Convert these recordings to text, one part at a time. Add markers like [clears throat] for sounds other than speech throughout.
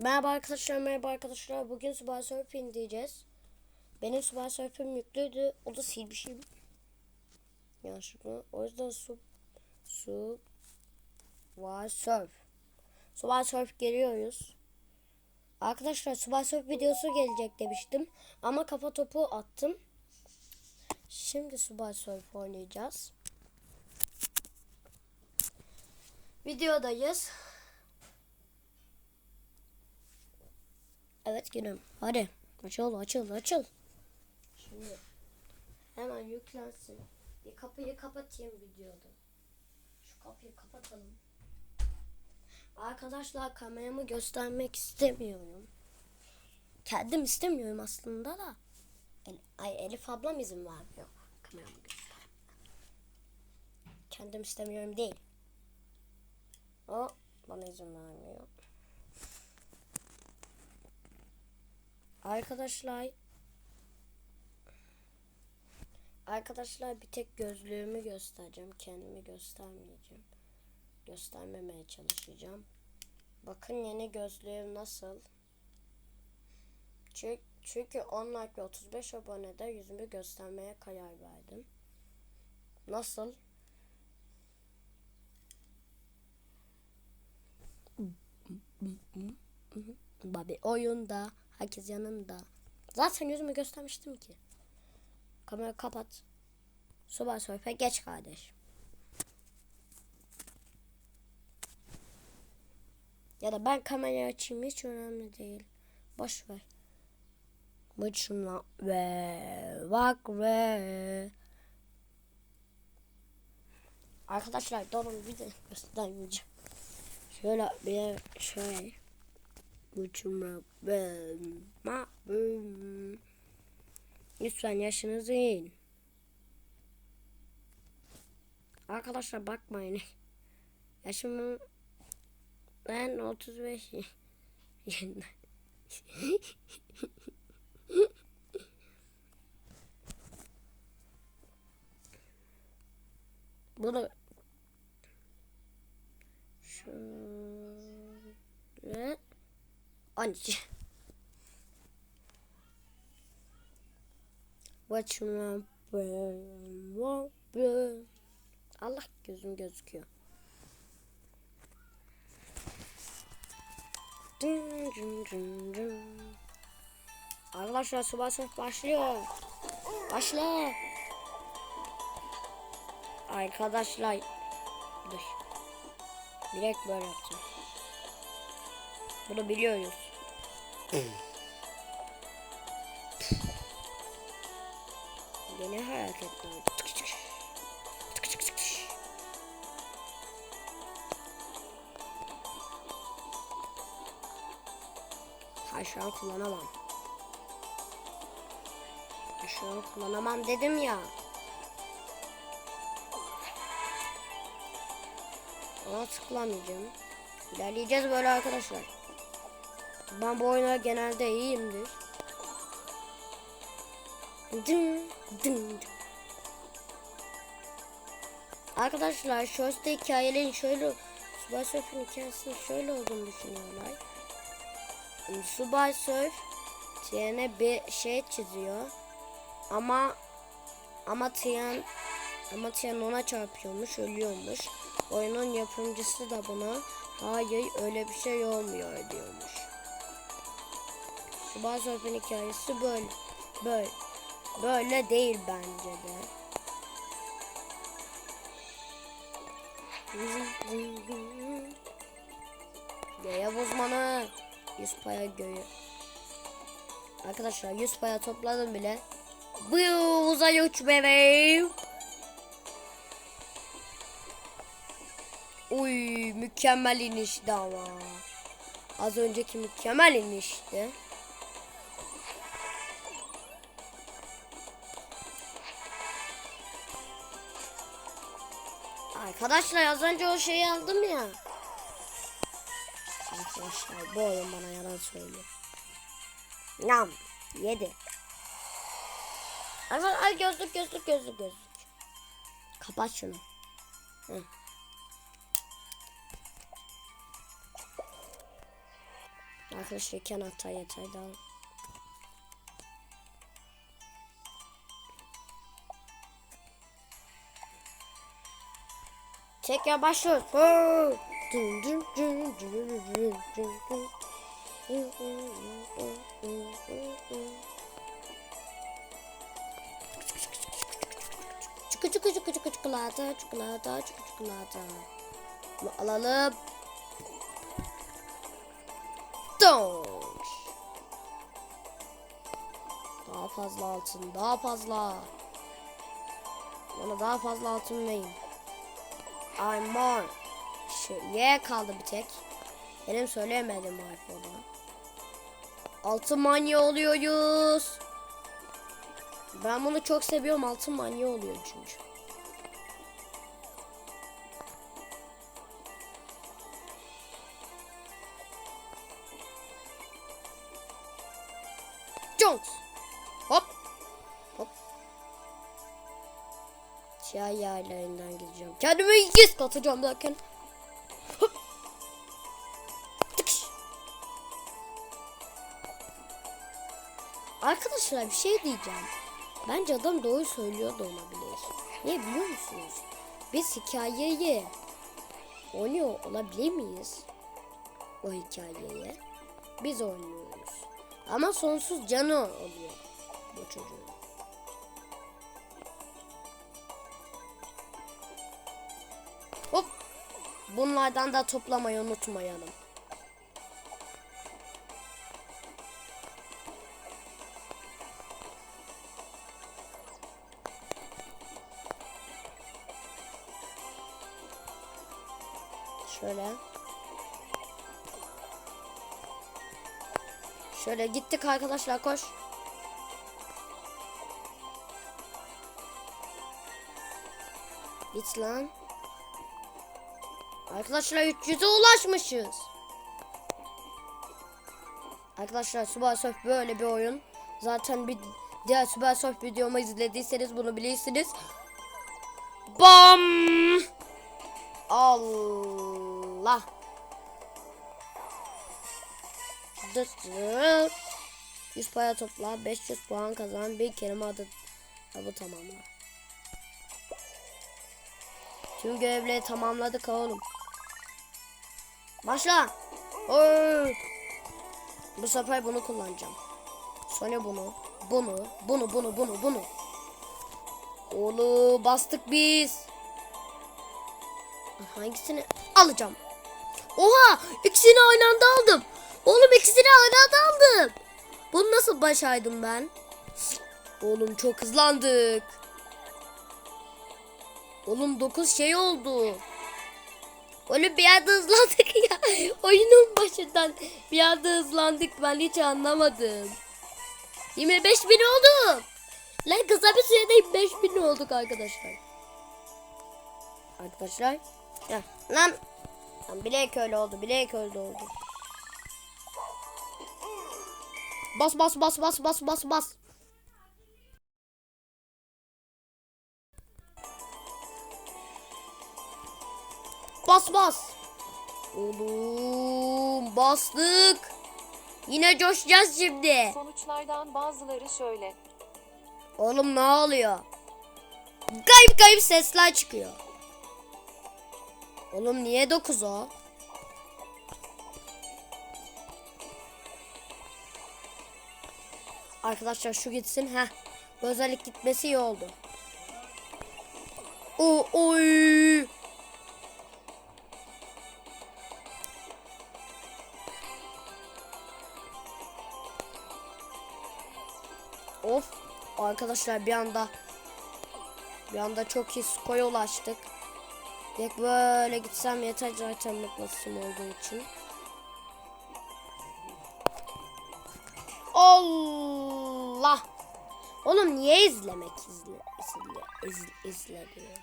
Merhaba arkadaşlar, merhaba arkadaşlar. Bugün Subway Surfing diyeceğiz. Benim Subway Surfing yüklüydü. O da silmişim. Yanlışlıkla. O yüzden su su Subway Surf. Subway Surf geliyoruz. Arkadaşlar Subway Surf videosu gelecek demiştim. Ama kafa topu attım. Şimdi Subway Surf oynayacağız. Videodayız. Evet günüm. Hadi. Açıl açıl açıl. Şimdi hemen yüklensin. Bir kapıyı kapatayım videoda. Şu kapıyı kapatalım. Arkadaşlar kameramı göstermek istemiyorum. Kendim istemiyorum aslında da. Ay Elif ablam izin vermiyor. Kameramı göster. Kendim istemiyorum değil. O bana izin vermiyor. Arkadaşlar Arkadaşlar bir tek gözlüğümü göstereceğim. Kendimi göstermeyeceğim. Göstermemeye çalışacağım. Bakın yeni gözlüğüm nasıl. Çünkü, çünkü 10 like ve 35 abonede yüzümü göstermeye karar verdim. Nasıl? Babi oyunda. Herkes yanında. Zaten yüzümü göstermiştim ki. Kamera kapat. Subay sohbete geç kardeş. Ya da ben kamerayı açayım hiç önemli değil. Boş ver. Bıçımla ve bak ve Arkadaşlar durun bir de göstermeyeceğim. Şöyle bir şey. Bıçımla ve ma Lütfen yaşınızı yiyin. Arkadaşlar bakmayın. [laughs] Yaşımın ben 35 yaşında. [laughs] Bunu şöyle 12 What you want, burn, want, burn. Allah gözüm gözüküyor. Dın dın dın dın. Arkadaşlar subay sınıf başlıyor. Başla. Arkadaşlar. Dur. Direkt böyle yapacağım. Bunu biliyoruz. Yeni hareketler. Tık tık. Tık tık tık an kullanamam. An kullanamam dedim ya. Ona tıklamayacağım. İlerleyeceğiz böyle arkadaşlar. Ben bu oyuna genelde iyiyimdir. Dın dın dın. Arkadaşlar Shorts'ta hikayelerin şöyle Subay Surf'in hikayesinin şöyle olduğunu düşünüyorlar. Yani Subay Surf trene bir şey çiziyor. Ama ama tren ama tren ona çarpıyormuş, ölüyormuş. Oyunun yapımcısı da buna hayır öyle bir şey olmuyor diyormuş. Subay Surf'in hikayesi böyle. Böyle. Böyle değil bence de. Göğe uzmanı. 100 paya göğe. Arkadaşlar 100 paya topladım bile. Bu uzay uç bebeğim. Uy mükemmel inişti ama. Az önceki mükemmel inişti. Arkadaşlar az önce o şeyi aldım ya. Arkadaşlar bu oyun bana yalan söylüyor. Nam. Yedi. Arkadaşlar ay gözlük gözlük gözlük gözlük. Kapat şunu. Hı. Arkadaşlar iki anahtar yeter daha. Tekrar başlıyoruz. Hı. Dın dın dın dın dın dın dın. Çıkı çıkı çıkı çıkı çikolata çikolata çıkı çikolata. Bunu alalım. Donk. Daha fazla altın, daha fazla. Bana daha fazla altın verin. I'm more. Şu Y kaldı bir tek. Benim söyleyemedim harfi Altın manya oluyoruz. Ben bunu çok seviyorum. Altın manya oluyor çünkü. Jones. Siyah yaylarından gideceğim. Kendime yüz katacağım derken. Arkadaşlar bir şey diyeceğim. Bence adam doğru söylüyor da olabilir. Niye biliyor musunuz? Biz hikayeyi oynuyor olabilir miyiz? O hikayeyi. Biz oynuyoruz. Ama sonsuz canı oluyor bu çocuğun. Bunlardan da toplamayı unutmayalım. Şöyle. Şöyle gittik arkadaşlar koş. Git lan. Arkadaşlar 300'e ulaşmışız. Arkadaşlar Subway Surf böyle bir oyun. Zaten bir diğer Subway Surf videomu izlediyseniz bunu bilirsiniz. Bam! Allah! Dıt. 100 para topla, 500 puan kazan, bir kelime adı bu tamamla. Tüm görevleri tamamladık oğlum. Başla. Oy. Bu sefer bunu kullanacağım. Sonra bunu, bunu, bunu, bunu, bunu, bunu. Oğlum bastık biz. Hangisini alacağım? Oha! ikisini aynı anda aldım. Oğlum ikisini aynı anda aldım. Bunu nasıl başardım ben? Oğlum çok hızlandık. Oğlum 9 şey oldu. Oğlum bir anda hızlandık ya. [laughs] Oyunun başından bir anda hızlandık. Ben hiç anlamadım. 25 bin oldu. Lan kısa bir sürede 25 bin olduk arkadaşlar. Arkadaşlar. Ya, lan. Lan bilek öyle oldu. Bilek öyle oldu. Bas bas bas bas bas bas bas. Bas bas. Oğlum bastık. Yine coşacağız şimdi. Sonuçlardan bazıları şöyle. Oğlum ne oluyor? Kayıp kayıp sesler çıkıyor. Oğlum niye 9 o? Arkadaşlar şu gitsin. ha. Bu özellik gitmesi iyi oldu. O oy. Arkadaşlar bir anda bir anda çok iyi skoya ulaştık. Direkt böyle gitsem yeter zaten mıknatısım olduğu için. Allah! Oğlum niye izlemek izle izle izle, izle diyor.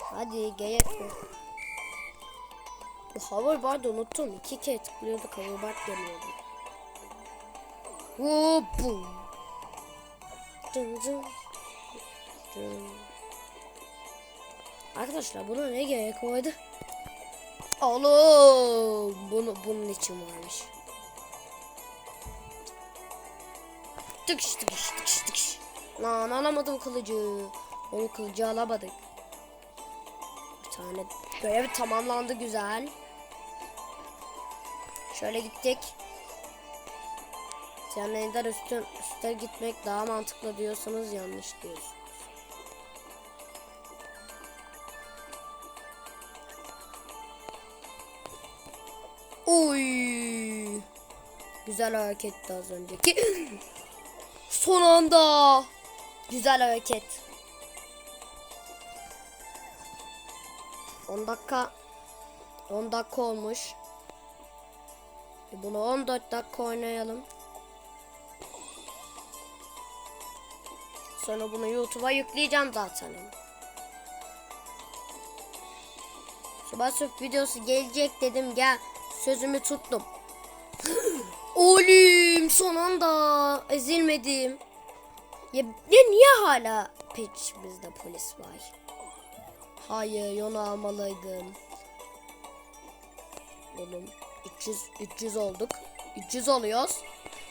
Hadi yok. Bu hoverboard'ı unuttum. İki kere tıklıyorduk hoverboard geliyordu. Hopum. Dın dın. Dın. Arkadaşlar buna ne gerek vardı? Oğlum bunu bunun için varmış. Tıkış tıkış tıkış tıkış. Lan alamadım kılıcı. Onu kılıcı alamadık. Bir tane görev tamamlandı güzel. Şöyle gittik. Sen üstün üste gitmek daha mantıklı diyorsanız yanlış diyorsunuz. Oy. Güzel hareketti az önceki. [clears throat] Son anda. Güzel hareket. 10 dakika 10 dakika olmuş. E bunu 14 dakika oynayalım. Sonra bunu YouTube'a yükleyeceğim zaten. Subasuf videosu gelecek dedim gel sözümü tuttum. [gasps] Oğlum son anda ezilmedim. Ya, ya niye hala peşimizde polis var? Hayır onu almalıydım. Oğlum 300 300 olduk. 300 oluyoruz.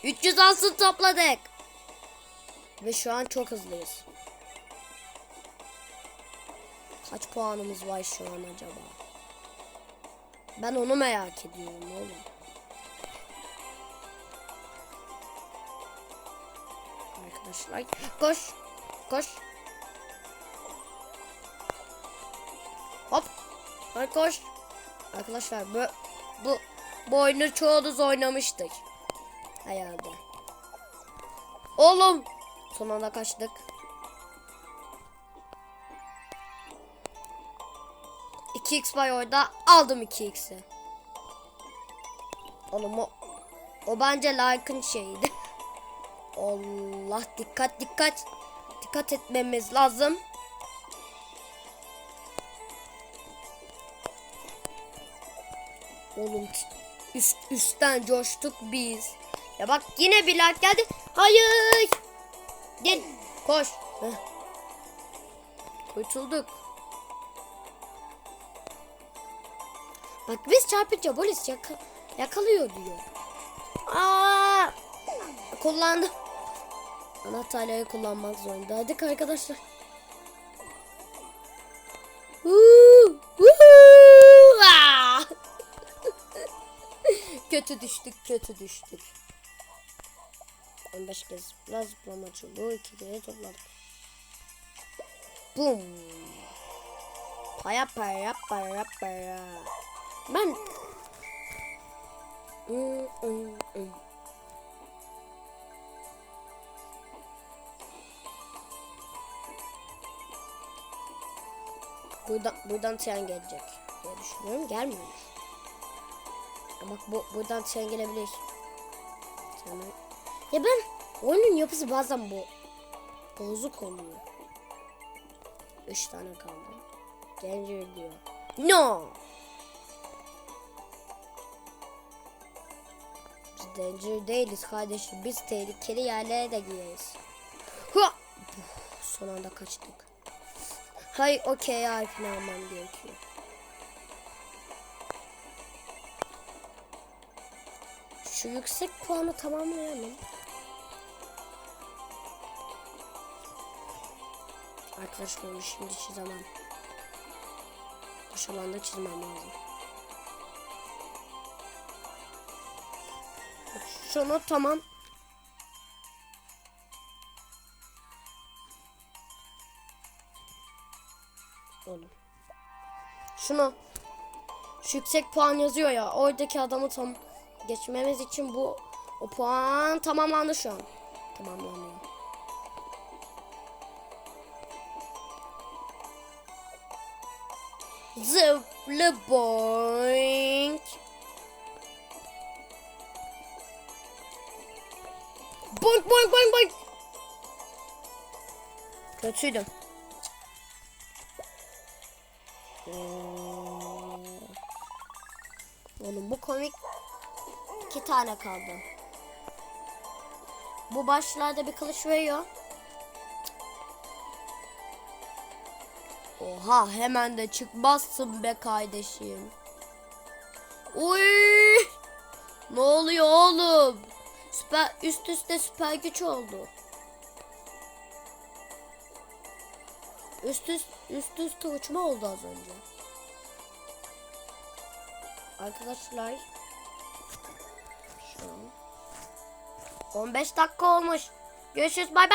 300 altın topladık. Ve şu an çok hızlıyız. Kaç puanımız var şu an acaba? Ben onu merak ediyorum oğlum. Arkadaşlar koş koş hop Hadi koş arkadaşlar bu bu bu oyunu çoğunuz oynamıştık herhalde oğlum son anda kaçtık İki x var orada aldım 2x'i oğlum o o bence like'ın şeyiydi [laughs] Allah dikkat dikkat. Dikkat etmemiz lazım. Oğlum üst üstten coştuk biz. Ya bak yine bir like geldi. Hayır. Gel koş. Heh. Kurtulduk. Bak biz çarpınca polis yaka yakalıyor diyor. Aa! Kullandım. Anahtarları kullanmak zorundaydık arkadaşlar. Huu, huu, [laughs] kötü düştük, kötü düştük. 15 kez zıpla zıplama çubuğu iki kere topladık. Bum. Paya paya paya paya. Ben... Hmm, hmm, hmm. Buradan, buradan tren gelecek diye düşünüyorum. Gelmiyor. Bak bu buradan tren gelebilir. Tren... Ya ben oyunun yapısı bazen bu bozuk oluyor. Üç tane kaldı. Danger diyor. No. Biz danger değiliz kardeşim. Biz tehlikeli yerlere de gireriz. Hua! Son anda kaçtık. Hay okey harfini almam gerekiyor. Şu yüksek puanı tamamlayalım. Arkadaşlar onu şimdi çizemem. Boş alanda çizmem lazım. Şunu tamam. Oğlum. Şunu. Şu yüksek puan yazıyor ya. Oradaki adamı tam geçmemiz için bu o puan tamamlandı şu an. Tamamlanıyor. Zıplı boink. Boink boink boink boink. Kötüydüm. Oğlum bu komik iki tane kaldı. Bu başlarda bir kılıç veriyor. Oha hemen de çıkmazsın be kardeşim. Uy! Ne oluyor oğlum? Süper üst üste süper güç oldu. Üst üst üst üste uçma oldu az önce. Arkadaşlar şu an 15 dakika olmuş. Görüşürüz bay bay.